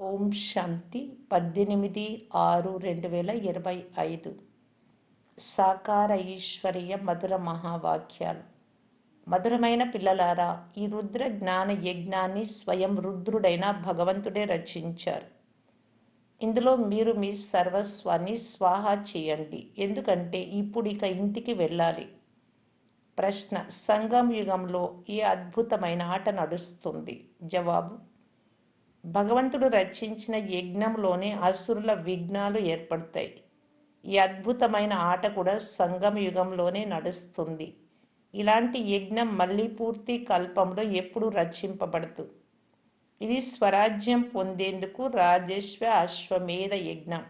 ఓం శాంతి పద్దెనిమిది ఆరు రెండు వేల ఇరవై ఐదు. సాకార ఈశ్వరీయ మధుర మహావాక్యాలు. మధురమైన పిల్లలారా ఈ రుద్ర జ్ఞాన యజ్ఞాన్ని స్వయం రుద్రుడైన భగవంతుడే రచించారు. ఇందులో మీరు మీ సర్వస్వాన్ని స్వాహా చేయండి. ఎందుకంటే ఇప్పుడు ఇక ఇంటికి వెళ్ళాలి. ప్రశ్న సంగం యుగంలో ఈ అద్భుతమైన ఆట నడుస్తుంది. జవాబు భగవంతుడు రచించిన యజ్ఞంలోనే అసురుల విఘ్నాలు ఏర్పడతాయి. ఈ అద్భుతమైన ఆట కూడా సంగమ యుగంలోనే నడుస్తుంది. ఇలాంటి యజ్ఞం మళ్ళీ పూర్తి కల్పంలో ఎప్పుడు రచింపబడదు. ఇది స్వరాజ్యం పొందేందుకు రాజేశ్వ అశ్వమేధ యజ్ఞం.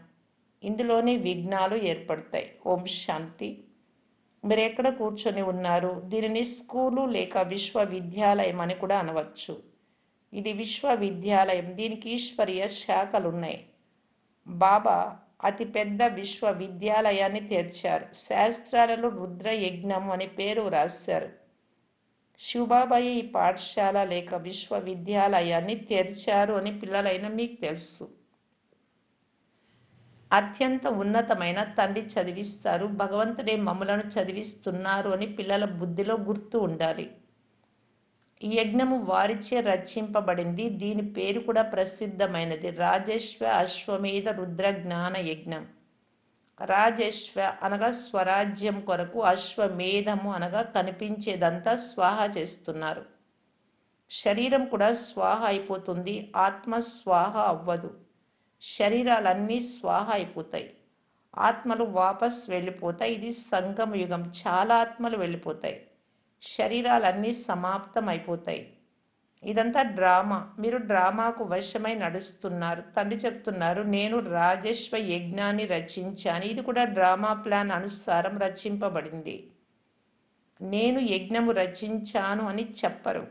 ఇందులోనే విఘ్నాలు ఏర్పడతాయి. ఓం శాంతి. మీరు ఎక్కడ కూర్చొని ఉన్నారు? దీనిని స్కూలు లేక విశ్వవిద్యాలయం అని కూడా అనవచ్చు. ఇది విశ్వవిద్యాలయం. దీనికి ఈశ్వరీయ శాఖలున్నాయి. బాబా అతిపెద్ద విశ్వవిద్యాలయాన్ని తెరిచారు. శాస్త్రాలలో రుద్ర యజ్ఞం అనే పేరు రాశారు. శివబాబాయ్ ఈ పాఠశాల లేక విశ్వవిద్యాలయాన్ని తెరిచారు అని పిల్లలైన మీకు తెలుసు. అత్యంత ఉన్నతమైన తండ్రి చదివిస్తారు. భగవంతుడే మమ్మలను చదివిస్తున్నారు అని పిల్లల బుద్ధిలో గుర్తు ఉండాలి. ఈ యజ్ఞము వారిచే రచింపబడింది. దీని పేరు కూడా ప్రసిద్ధమైనది. రాజేశ్వ అశ్వమేధ రుద్ర జ్ఞాన యజ్ఞం. రాజేశ్వ అనగా స్వరాజ్యం కొరకు అశ్వమేధము అనగా కనిపించేదంతా స్వాహ చేస్తున్నారు. శరీరం కూడా స్వాహ అయిపోతుంది. ఆత్మ స్వాహ అవ్వదు. శరీరాలన్నీ స్వాహ అయిపోతాయి. ఆత్మలు వాపస్ వెళ్ళిపోతాయి. ఇది సంగమయుగం. చాలా ఆత్మలు వెళ్ళిపోతాయి. శరీరాలన్నీ సమాప్తం అయిపోతాయి ఇదంతా డ్రామా. మీరు డ్రామాకు వశమై నడుస్తున్నారు. తండ్రి చెప్తున్నారు నేను రాజేశ్వ యజ్ఞాన్ని రచించాను. ఇది కూడా డ్రామా ప్లాన్ అనుసారం రచింపబడింది. నేను యజ్ఞము రచించాను అని చెప్పరు.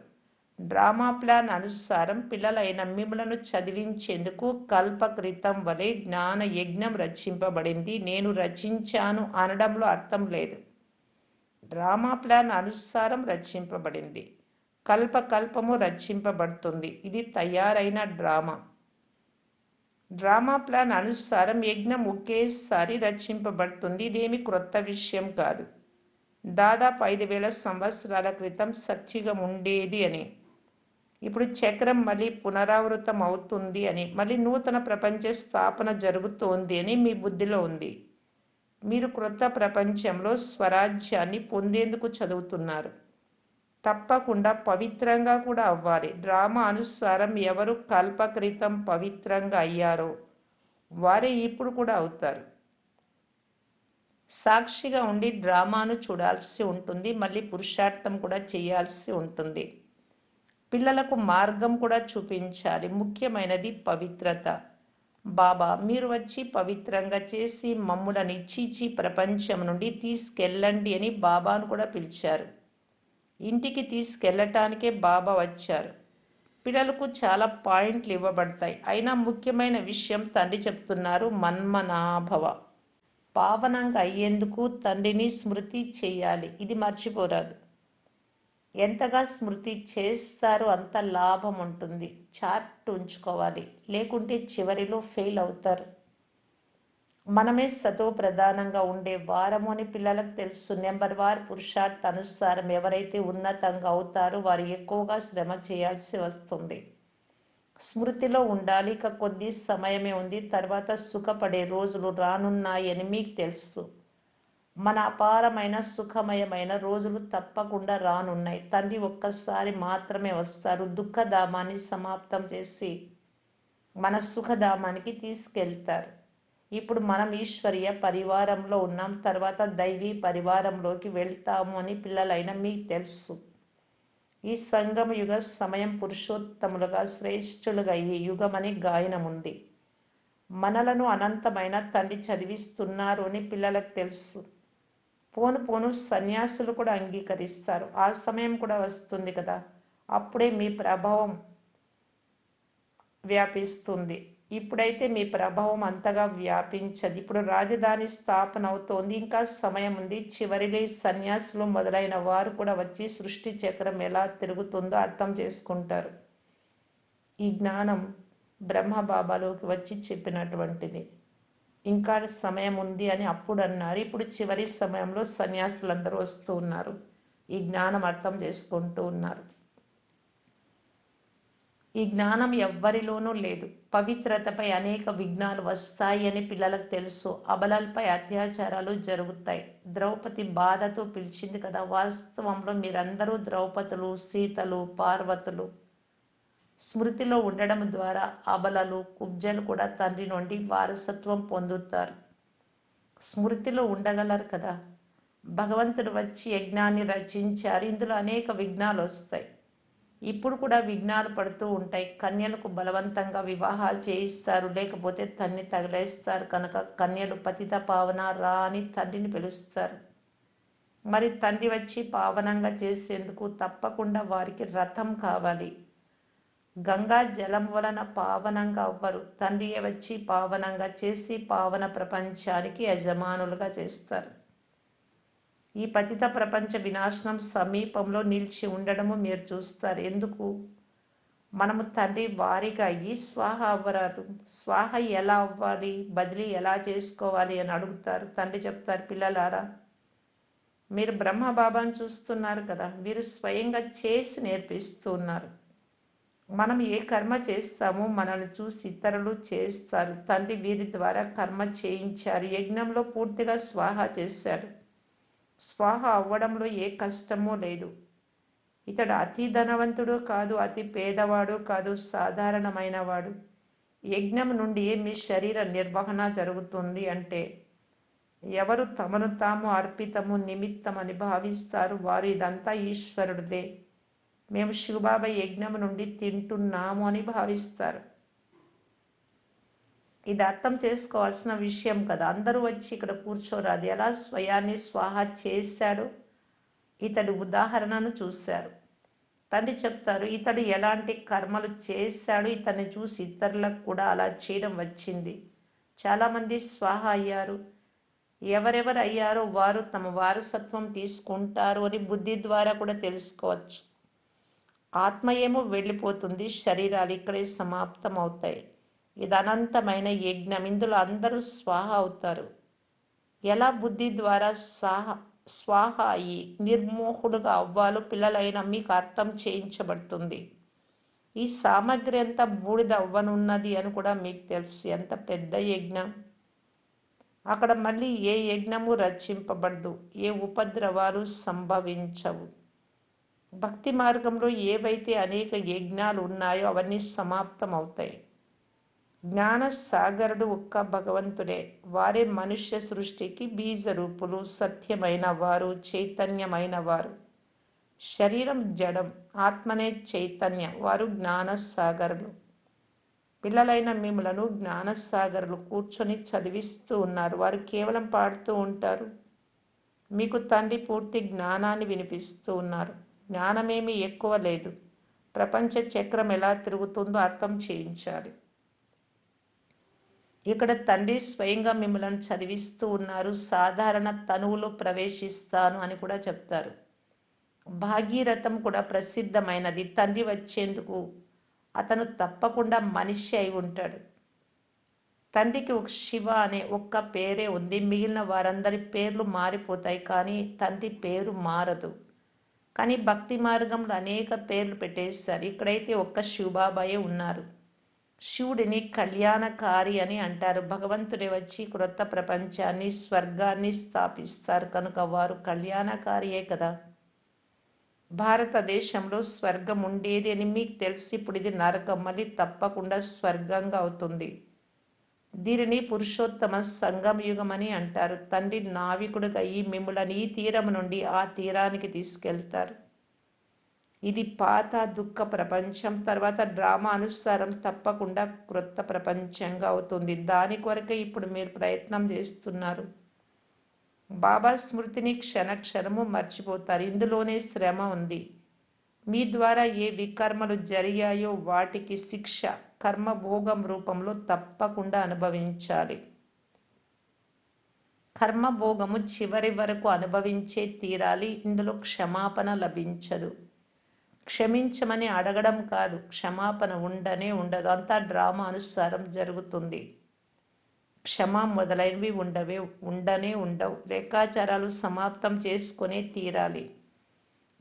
డ్రామా ప్లాన్ అనుసారం పిల్లలైన మిమ్మలను చదివించేందుకు కల్పకృతం వలె జ్ఞాన యజ్ఞం రచింపబడింది. నేను రచించాను అనడంలో అర్థం లేదు. డ్రామా ప్లాన్ అనుసారం రచింపబడింది. కల్పకల్పము రచింపబడుతుంది. ఇది తయారైన డ్రామా. డ్రామా ప్లాన్ అనుసారం యజ్ఞం ఒకేసారి రచింపబడుతుంది. ఇదేమి క్రొత్త విషయం కాదు. దాదాపు ఐదు వేల సంవత్సరాల క్రితం సత్యుగం ఉండేది అని. ఇప్పుడు చక్రం మళ్ళీ పునరావృతం అవుతుంది అని. మళ్ళీ నూతన ప్రపంచ స్థాపన జరుగుతోంది అని మీ బుద్ధిలో ఉంది. మీరు క్రొత్త ప్రపంచంలో స్వరాజ్యాన్ని పొందేందుకు చదువుతున్నారు. తప్పకుండా పవిత్రంగా కూడా అవ్వాలి. డ్రామా అనుసారం ఎవరు కల్పకృతం పవిత్రంగా అయ్యారో వారే ఇప్పుడు కూడా అవుతారు. సాక్షిగా ఉండి డ్రామాను చూడాల్సి ఉంటుంది. మళ్ళీ పురుషార్థం కూడా చేయాల్సి ఉంటుంది. పిల్లలకు మార్గం కూడా చూపించాలి. ముఖ్యమైనది పవిత్రత. బాబా మీరు వచ్చి పవిత్రంగా చేసి మమ్ములను చీచి ప్రపంచం నుండి తీసుకెళ్ళండి అని బాబాను కూడా పిలిచారు. ఇంటికి తీసుకెళ్ళటానికే బాబా వచ్చారు. పిల్లలకు చాలా పాయింట్లు ఇవ్వబడతాయి. అయినా ముఖ్యమైన విషయం తండ్రి చెప్తున్నారు మన్మనాభవ. పావనంగా అయ్యేందుకు తండ్రిని స్మృతి చేయాలి. ఇది మర్చిపోరాదు. ఎంతగా స్మృతి చేస్తారో అంత లాభం ఉంటుంది. చార్ట్ ఉంచుకోవాలి. లేకుంటే చివరిలో ఫెయిల్ అవుతారు. మనమే సతో ప్రధానంగా ఉండే వారము అని పిల్లలకు తెలుసు. నెంబర్ వార్ పురుషార్థ అనుసారం ఎవరైతే ఉన్నతంగా అవుతారో వారు ఎక్కువగా శ్రమ చేయాల్సి వస్తుంది. స్మృతిలో ఉండాలి. ఇక కొద్ది సమయమే ఉంది. తర్వాత సుఖపడే రోజులు రానున్నాయని మీకు తెలుసు. మన అపారమైన సుఖమయమైన రోజులు తప్పకుండా రానున్నాయి. తండ్రి ఒక్కసారి మాత్రమే వస్తారు. దుఃఖధామాన్ని సమాప్తం చేసి మన సుఖధామానికి తీసుకెళ్తారు. ఇప్పుడు మనం ఈశ్వరీయ పరివారంలో ఉన్నాం. తర్వాత దైవీ పరివారంలోకి వెళ్తాము అని పిల్లలైన మీకు తెలుసు. ఈ సంగమ యుగ సమయం పురుషోత్తములుగా శ్రేష్ఠులుగా ఈ యుగమని గాయనం ఉంది. మనలను అనంతమైన తండ్రి చదివిస్తున్నారు అని పిల్లలకు తెలుసు. పోను పోను సన్యాసులు కూడా అంగీకరిస్తారు. ఆ సమయం కూడా వస్తుంది కదా. అప్పుడే మీ ప్రభావం వ్యాపిస్తుంది. ఇప్పుడైతే మీ ప్రభావం అంతగా వ్యాపించదు. ఇప్పుడు రాజధాని స్థాపన అవుతోంది. ఇంకా సమయం ఉంది. చివరిలో సన్యాసులు మొదలైన వారు కూడా వచ్చి సృష్టి చక్రం ఎలా తిరుగుతుందో అర్థం చేసుకుంటారు. ఈ జ్ఞానం బ్రహ్మబాబాలోకి వచ్చి చెప్పినటువంటిది. ఇంకా సమయం ఉంది అని అప్పుడు అన్నారు. ఇప్పుడు చివరి సమయంలో సన్యాసులందరూ వస్తూ ఉన్నారు. ఈ జ్ఞానం అర్థం చేసుకుంటూ ఉన్నారు. ఈ జ్ఞానం ఎవ్వరిలోనూ లేదు. పవిత్రతపై అనేక విఘ్నాలు వస్తాయి అని పిల్లలకు తెలుసు. అబలలపై అత్యాచారాలు జరుగుతాయి. ద్రౌపది బాధతో పిలిచింది కదా వాస్తవంలో మీరందరూ ద్రౌపదులు సీతలు పార్వతులు. స్మృతిలో ఉండడం ద్వారా అబలలు కుబ్జలు కూడా తండ్రి నుండి వారసత్వం పొందుతారు. స్మృతిలో ఉండగలరు కదా? భగవంతుడు వచ్చి యజ్ఞాన్ని రచించారు. ఇందులో అనేక విఘ్నాలు వస్తాయి. ఇప్పుడు కూడా విఘ్నాలు పడుతూ ఉంటాయి. కన్యలకు బలవంతంగా వివాహాలు చేయిస్తారు. లేకపోతే తన్ని తగిలేస్తారు. కనుక కన్యలు పతిత పావన రా అని తండ్రిని పిలుస్తారు. మరి తండ్రి వచ్చి పావనంగా చేసేందుకు తప్పకుండా వారికి రథం కావాలి. గంగా జలం వలన పావనంగా అవ్వరు. తండ్రియే వచ్చి పావనంగా చేసి పావన ప్రపంచానికి యజమానులుగా చేస్తారు. ఈ పతిత ప్రపంచ వినాశనం సమీపంలో నిలిచి ఉండడము మీరు చూస్తారు. ఎందుకు? మనము తండ్రి వారిగా అయ్యి స్వాహ అవ్వరాదు. స్వాహ ఎలా అవ్వాలి? బదిలీ ఎలా చేసుకోవాలి అని అడుగుతారు. తండ్రి చెప్తారు పిల్లలారా మీరు బ్రహ్మ బాబాను చూస్తున్నారు కదా. మీరు స్వయంగా చేసి నేర్పిస్తున్నారు. మనం ఏ కర్మ చేస్తామో మనల్ని చూసి ఇతరులు చేస్తారు. తండ్రి వీరి ద్వారా కర్మ చేయించారు. యజ్ఞంలో పూర్తిగా స్వాహ చేశాడు. స్వాహ అవ్వడంలో ఏ కష్టమూ లేదు. ఇతడు అతి ధనవంతుడు కాదు అతి పేదవాడు కాదు సాధారణమైన వాడు. యజ్ఞం నుండి మీ శరీర నిర్వహణ జరుగుతుంది అంటే ఎవరు తమను తాము అర్పితము నిమిత్తమని భావిస్తారు. వారు ఇదంతా ఈశ్వరుడిదే. మేము శివబాబా యజ్ఞము నుండి తింటున్నాము అని భావిస్తారు. ఇది అర్థం చేసుకోవాల్సిన విషయం కదా. అందరూ వచ్చి ఇక్కడ కూర్చోరాదు ఎలా స్వయాన్ని స్వాహ చేశాడు? ఇతడు ఉదాహరణను చూశారు. తండ్రి చెప్తారు ఇతడు ఎలాంటి కర్మలు చేశాడు? ఇతన్ని చూసి ఇతరులకు కూడా అలా చేయడం వచ్చింది. చాలామంది స్వాహ అయ్యారు. ఎవరెవరు అయ్యారో వారు తమ వారసత్వం తీసుకుంటారు అని బుద్ధి ద్వారా కూడా తెలుసుకోవచ్చు. ఆత్మ ఏమో వెళ్ళిపోతుంది శరీరాలు ఇక్కడే సమాప్తం అవుతాయి ఇది అనంతమైన యజ్ఞం ఇందులో అందరూ స్వాహ అవుతారు. ఎలా బుద్ధి ద్వారా సాహ స్వాహ అయ్యి నిర్మోహుడుగా అవ్వాలో పిల్లలైన మీకు అర్థం చేయించబడుతుంది. ఈ సామగ్రి అంతా బూడిద అవ్వనున్నది అని కూడా మీకు తెలుసు. ఎంత పెద్ద యజ్ఞం. అక్కడ మళ్ళీ ఏ యజ్ఞము రచింపబడదు. ఏ ఉపద్రవాలు సంభవించవు. భక్తి మార్గంలో ఏవైతే అనేక యజ్ఞాలు ఉన్నాయో అవన్నీ సమాప్తం అవుతాయి జ్ఞాన సాగరుడు ఒక్క భగవంతుడే. వారే మనుష్య సృష్టికి బీజ రూపులు సత్యమైన వారు చైతన్యమైన వారు. శరీరం జడం ఆత్మనే చైతన్యం. వారు జ్ఞానసాగరులు. పిల్లలైన మిమ్మలను జ్ఞానసాగరులు కూర్చొని చదివిస్తూ ఉన్నారు. వారు కేవలం పాడుతూ ఉంటారు. మీకు తండ్రి పూర్తి జ్ఞానాన్ని వినిపిస్తూ ఉన్నారు. జ్ఞానమేమీ ఎక్కువ లేదు. ప్రపంచ చక్రం ఎలా తిరుగుతుందో అర్థం చేయించాలి. ఇక్కడ తండ్రి స్వయంగా మిమ్మల్ని చదివిస్తూ ఉన్నారు. సాధారణ తనువులో ప్రవేశిస్తాను అని కూడా చెప్తారు. భాగీరథం కూడా ప్రసిద్ధమైనది. తండ్రి వచ్చేందుకు అతను తప్పకుండా మనిషి అయి ఉంటాడు. తండ్రికి ఒక శివ అనే ఒక్క పేరే ఉంది. మిగిలిన వారందరి పేర్లు మారిపోతాయి కానీ తండ్రి పేరు మారదు. కానీ భక్తి మార్గంలో అనేక పేర్లు పెట్టేశారు. ఇక్కడైతే ఒక్క శివబాబాయే ఉన్నారు. శివుడిని కళ్యాణకారి అని అంటారు. భగవంతుడే వచ్చి క్రొత్త ప్రపంచాన్ని స్వర్గాన్ని స్థాపిస్తారు. కనుక వారు కళ్యాణకారియే కదా. భారతదేశంలో స్వర్గం ఉండేది అని మీకు తెలిసి ఇప్పుడు ఇది నరకం. మళ్ళీ తప్పకుండా స్వర్గంగా అవుతుంది. దీనిని పురుషోత్తమ సంగమ యుగమని అంటారు. తండ్రి నావికుడుగా ఈ మిమ్ములని ఈ తీరం నుండి ఆ తీరానికి తీసుకెళ్తారు. ఇది పాత దుఃఖ ప్రపంచం. తర్వాత డ్రామా అనుసారం తప్పకుండా క్రొత్త ప్రపంచంగా అవుతుంది. దాని కొరకే ఇప్పుడు మీరు ప్రయత్నం చేస్తున్నారు. బాబా స్మృతిని క్షణ క్షణము మర్చిపోతారు. ఇందులోనే శ్రమ ఉంది. మీ ద్వారా ఏ వికర్మలు జరిగాయో వాటికి శిక్ష కర్మభోగం రూపంలో తప్పకుండా అనుభవించాలి. కర్మభోగము చివరి వరకు అనుభవించే తీరాలి. ఇందులో క్షమాపణ లభించదు. క్షమించమని అడగడం కాదు. క్షమాపణ ఉండనే ఉండదు. అంతా డ్రామా అనుసారం జరుగుతుంది. క్షమ మొదలైనవి ఉండవే ఉండనే ఉండవు. రేఖాచారాలు సమాప్తం చేసుకునే తీరాలి.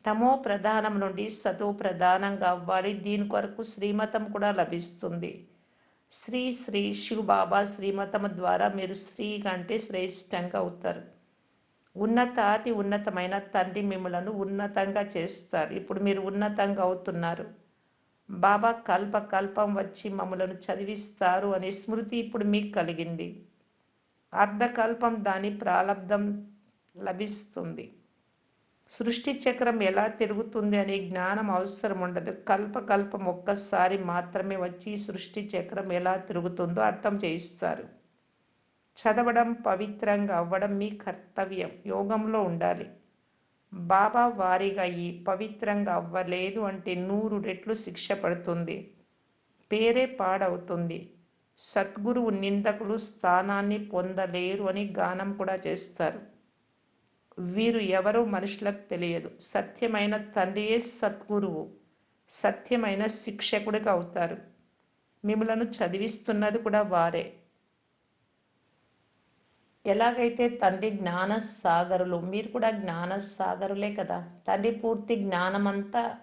తమో ప్రధానం నుండి సతో ప్రధానంగా అవ్వాలి. దీని కొరకు శ్రీమతం కూడా లభిస్తుంది. శ్రీ శ్రీ శివ బాబా శ్రీమతం ద్వారా మీరు శ్రీ కంటే శ్రేష్టంగా అవుతారు. ఉన్నత అతి ఉన్నతమైన తండ్రి మిమ్మలను ఉన్నతంగా చేస్తారు. ఇప్పుడు మీరు ఉన్నతంగా అవుతున్నారు. బాబా కల్ప కల్పం వచ్చి మమ్మలను చదివిస్తారు అనే స్మృతి ఇప్పుడు మీకు కలిగింది. అర్ధకల్పం దాని ప్రారంధం లభిస్తుంది. సృష్టి చక్రం ఎలా తిరుగుతుంది అనే జ్ఞానం అవసరం ఉండదు. కల్పకల్పం ఒక్కసారి మాత్రమే వచ్చి సృష్టి చక్రం ఎలా తిరుగుతుందో అర్థం చేయిస్తారు. చదవడం పవిత్రంగా అవ్వడం మీ కర్తవ్యం. యోగంలో ఉండాలి. బాబా వారిగా ఈ పవిత్రంగా అవ్వలేదు అంటే నూరు రెట్లు శిక్ష పడుతుంది. పేరే పాడవుతుంది. సద్గురువు నిందకులు స్థానాన్ని పొందలేరు అని గానం కూడా చేస్తారు. వీరు ఎవరో మనుషులకు తెలియదు. సత్యమైన తండ్రియే సద్గురువు. సత్యమైన శిక్షకుడికి అవుతారు. మిమ్మలను చదివిస్తున్నది కూడా వారే. ఎలాగైతే తండ్రి జ్ఞాన సాగరులు మీరు కూడా జ్ఞాన సాగరులే కదా? తండ్రి పూర్తి జ్ఞానమంతా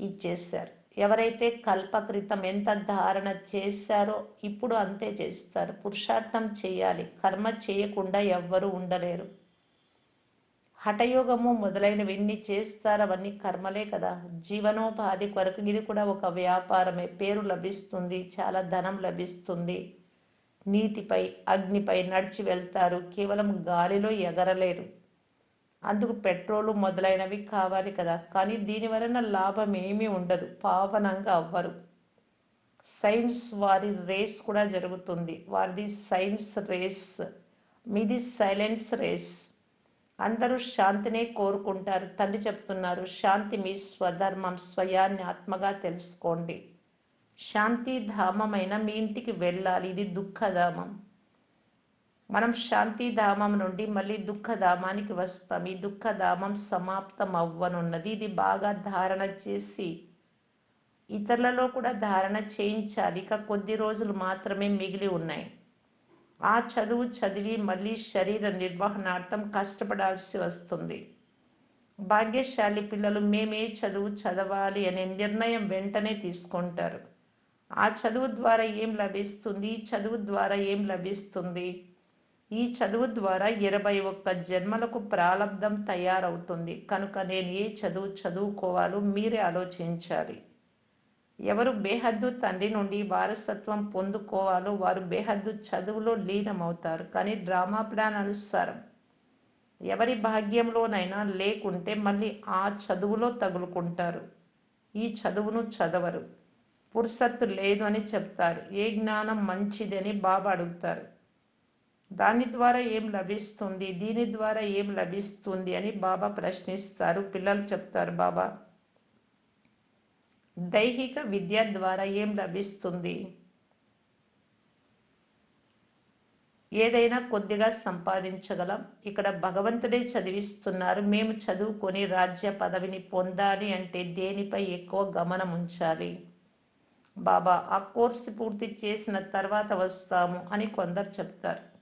ఇచ్చేశారు. ఎవరైతే కల్పకృతం ఎంత ధారణ చేశారో ఇప్పుడు అంతే చేస్తారు. పురుషార్థం చేయాలి. కర్మ చేయకుండా ఎవ్వరూ ఉండలేరు. హఠయోగము మొదలైనవన్నీ చేస్తారు అవన్నీ కర్మలే కదా. జీవనోపాధి కొరకు ఇది కూడా ఒక వ్యాపారమే. పేరు లభిస్తుంది చాలా ధనం లభిస్తుంది. నీటిపై అగ్నిపై నడిచి వెళ్తారు. కేవలం గాలిలో ఎగరలేరు. అందుకు పెట్రోలు మొదలైనవి కావాలి కదా. కానీ దీని వలన లాభం ఏమీ ఉండదు. పావనంగా అవ్వరు. సైన్స్ వారి రేస్ కూడా జరుగుతుంది. వారిది సైన్స్ రేస్. మీది సైలెన్స్ రేస్. అందరూ శాంతినే కోరుకుంటారు. తండ్రి చెప్తున్నారు శాంతి మీ స్వధర్మం స్వయాన్ని ఆత్మగా తెలుసుకోండి. శాంతి ధామమైన మీ ఇంటికి వెళ్ళాలి. ఇది దుఃఖధామం. మనం శాంతిధామం నుండి మళ్ళీ దుఃఖధామానికి వస్తాం. ఈ దుఃఖధామం సమాప్తం అవ్వనున్నది ఇది బాగా ధారణ చేసి ఇతరులలో కూడా ధారణ చేయించాలి. ఇక కొద్ది రోజులు మాత్రమే మిగిలి ఉన్నాయి. ఆ చదువు చదివి మళ్ళీ శరీర నిర్వహణార్థం కష్టపడాల్సి వస్తుంది. భాగ్యశాలి పిల్లలు మేమే చదువు చదవాలి అనే నిర్ణయం వెంటనే తీసుకుంటారు. ఆ చదువు ద్వారా ఏం లభిస్తుంది? ఈ చదువు ద్వారా ఏం లభిస్తుంది? ఈ చదువు ద్వారా ఇరవై ఒక్క జన్మలకు ప్రారంధం తయారవుతుంది. కనుక నేను ఏ చదువు చదువుకోవాలో మీరే ఆలోచించాలి. ఎవరు బేహద్దు తండ్రి నుండి వారసత్వం పొందుకోవాలో వారు బేహద్దు చదువులో లీనమవుతారు కానీ డ్రామా ప్లాన్ అనుసారం. ఎవరి భాగ్యంలోనైనా లేకుంటే మళ్ళీ ఆ చదువులో తగులుకుంటారు. ఈ చదువును చదవరు. పురుసత్తు లేదు అని చెప్తారు. ఏ జ్ఞానం మంచిది అని బాబా అడుగుతారు. దాని ద్వారా ఏం లభిస్తుంది? దీని ద్వారా ఏం లభిస్తుంది? అని బాబా ప్రశ్నిస్తారు. పిల్లలు చెప్తారు బాబా దైహిక విద్య ద్వారా ఏం లభిస్తుంది? ఏదైనా కొద్దిగా సంపాదించగలం. ఇక్కడ భగవంతుడే చదివిస్తున్నారు. మేము చదువుకొని రాజ్య పదవిని పొందాలి అంటే దేనిపై ఎక్కువ గమనం ఉంచాలి? బాబా ఆ కోర్సు పూర్తి చేసిన తర్వాత వస్తాము అని కొందరు చెప్తారు.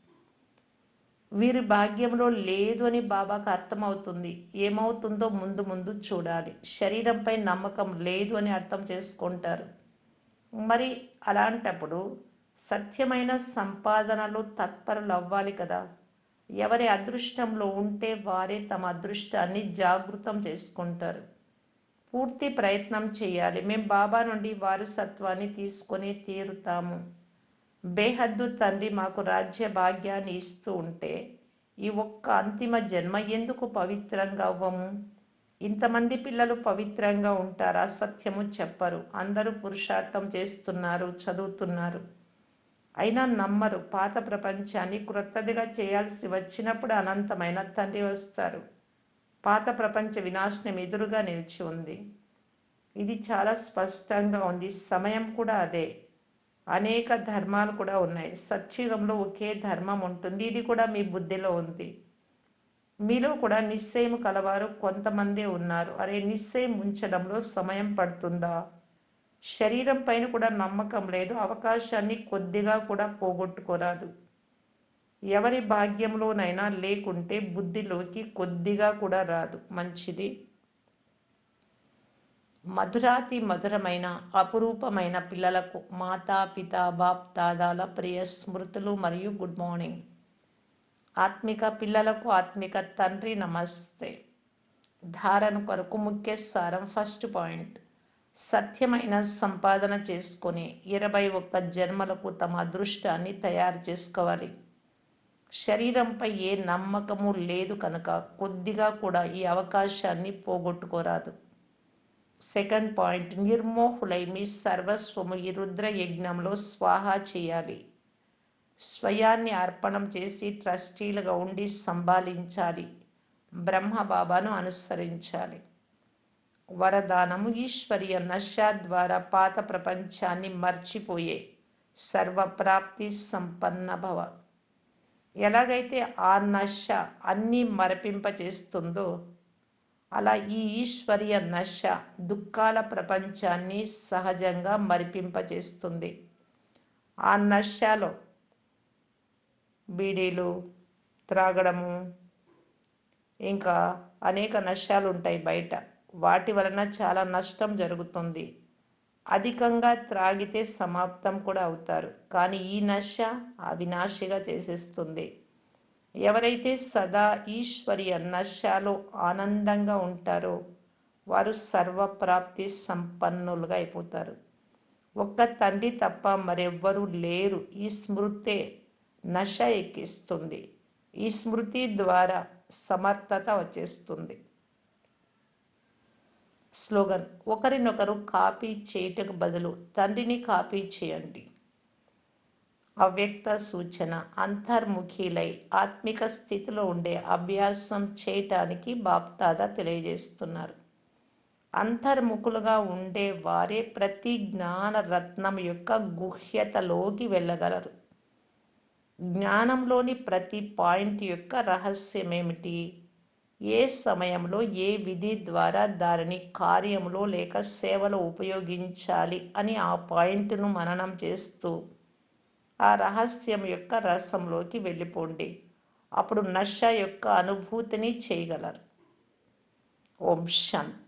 వీరి భాగ్యంలో లేదు అని బాబాకు అర్థమవుతుంది. ఏమవుతుందో ముందు ముందు చూడాలి. శరీరంపై నమ్మకం లేదు అని అర్థం చేసుకుంటారు. మరి అలాంటప్పుడు సత్యమైన సంపాదనలో తత్పరులు అవ్వాలి కదా. ఎవరి అదృష్టంలో ఉంటే వారే తమ అదృష్టాన్ని జాగృతం చేసుకుంటారు. పూర్తి ప్రయత్నం చేయాలి. మేము బాబా నుండి వారసత్వాన్ని తీసుకొని తీరుతాము. బేహద్దు తండ్రి మాకు రాజ్య భాగ్యాన్ని ఇస్తూ ఉంటే ఈ ఒక్క అంతిమ జన్మ ఎందుకు పవిత్రంగా అవ్వము? ఇంతమంది పిల్లలు పవిత్రంగా ఉంటారా? సత్యము చెప్పరు. అందరూ పురుషార్థం చేస్తున్నారు చదువుతున్నారు. అయినా నమ్మరు. పాత ప్రపంచాన్ని క్రొత్తదిగా చేయాల్సి వచ్చినప్పుడు అనంతమైన తండ్రి వస్తారు. పాత ప్రపంచ వినాశనం ఎదురుగా నిలిచి ఉంది. ఇది చాలా స్పష్టంగా ఉంది. సమయం కూడా అదే. అనేక ధర్మాలు కూడా ఉన్నాయి. సత్యుగంలో ఒకే ధర్మం ఉంటుంది. ఇది కూడా మీ బుద్ధిలో ఉంది. మీలో కూడా నిశ్చయం కలవారు కొంతమందే ఉన్నారు. అరే నిశ్చయం ఉంచడంలో సమయం పడుతుందా? శరీరం పైన కూడా నమ్మకం లేదు. అవకాశాన్ని కొద్దిగా కూడా పోగొట్టుకోరాదు. ఎవరి భాగ్యంలోనైనా లేకుంటే బుద్ధిలోకి కొద్దిగా కూడా రాదు. మంచిది. మధురాతి మధురమైన అపురూపమైన పిల్లలకు మాతా పిత బాప్ దాదాల ప్రియ స్మృతులు మరియు గుడ్ మార్నింగ్. ఆత్మిక పిల్లలకు ఆత్మిక తండ్రి నమస్తే. ధారణ కొరకు ముఖ్య సారం ఫస్ట్ పాయింట్. సత్యమైన సంపాదన చేసుకొని ఇరవై ఒక్క జన్మలకు తమ అదృష్టాన్ని తయారు చేసుకోవాలి. శరీరంపై ఏ నమ్మకము లేదు కనుక కొద్దిగా కూడా ఈ అవకాశాన్ని పోగొట్టుకోరాదు. Second point. నిర్మోహులై మీ సర్వస్వము ఈ రుద్ర యజ్ఞంలో స్వాహా చేయాలి. స్వయాన్ని అర్పణం చేసి ట్రస్టీలుగా ఉండి సంభాలించాలి. బ్రహ్మ బాబాను అనుసరించాలి. వరదానము ఈశ్వరీయ నశ ద్వారా పాత ప్రపంచాన్ని మర్చిపోయే సర్వప్రాప్తి సంపన్న భవ. ఎలాగైతే ఆ నశ అన్నీ మరపింపచేస్తుందో అలా ఈ ఈశ్వరీయ నశ దుఃఖాల ప్రపంచాన్ని సహజంగా మరిపింపచేస్తుంది ఆ నశలో బీడీలు త్రాగడము ఇంకా అనేక నష్టాలు ఉంటాయి బయట. వాటి వలన చాలా నష్టం జరుగుతుంది. అధికంగా త్రాగితే సమాప్తం కూడా అవుతారు. కానీ ఈ నశ అవినాశిగా చేసేస్తుంది. ఎవరైతే సదా ఈశ్వరీయ నశాలో ఆనందంగా ఉంటారో వారు సర్వప్రాప్తి సంపన్నులుగా అయిపోతారు. ఒక్క తండ్రి తప్ప మరెవ్వరూ లేరు. ఈ స్మృతే నశ ఎక్కిస్తుంది. ఈ స్మృతి ద్వారా సమర్థత వచ్చేస్తుంది. స్లోగన్ ఒకరినొకరు కాపీ చేయటకు బదులు తండ్రిని కాపీ చేయండి. అవ్యక్త సూచన అంతర్ముఖిలై ఆత్మిక స్థితిలో ఉండే అభ్యాసం చేయటానికి బాప్తాదా తెలియజేస్తున్నారు. అంతర్ముఖులుగా ఉండే వారే ప్రతి జ్ఞాన రత్నం యొక్క గుహ్యతలోకి వెళ్ళగలరు. జ్ఞానంలోని ప్రతి పాయింట్ యొక్క రహస్యం ఏమిటి ఏ సమయంలో ఏ విధి ద్వారా దానిని కార్యంలో లేక సేవలో ఉపయోగించాలి అని ఆ పాయింట్ను మననం చేస్తూ ఆ రహస్యం యొక్క రసంలోకి వెళ్ళిపోండి. అప్పుడు నష యొక్క అనుభూతిని చేయగలరు. ఓం శాంతి.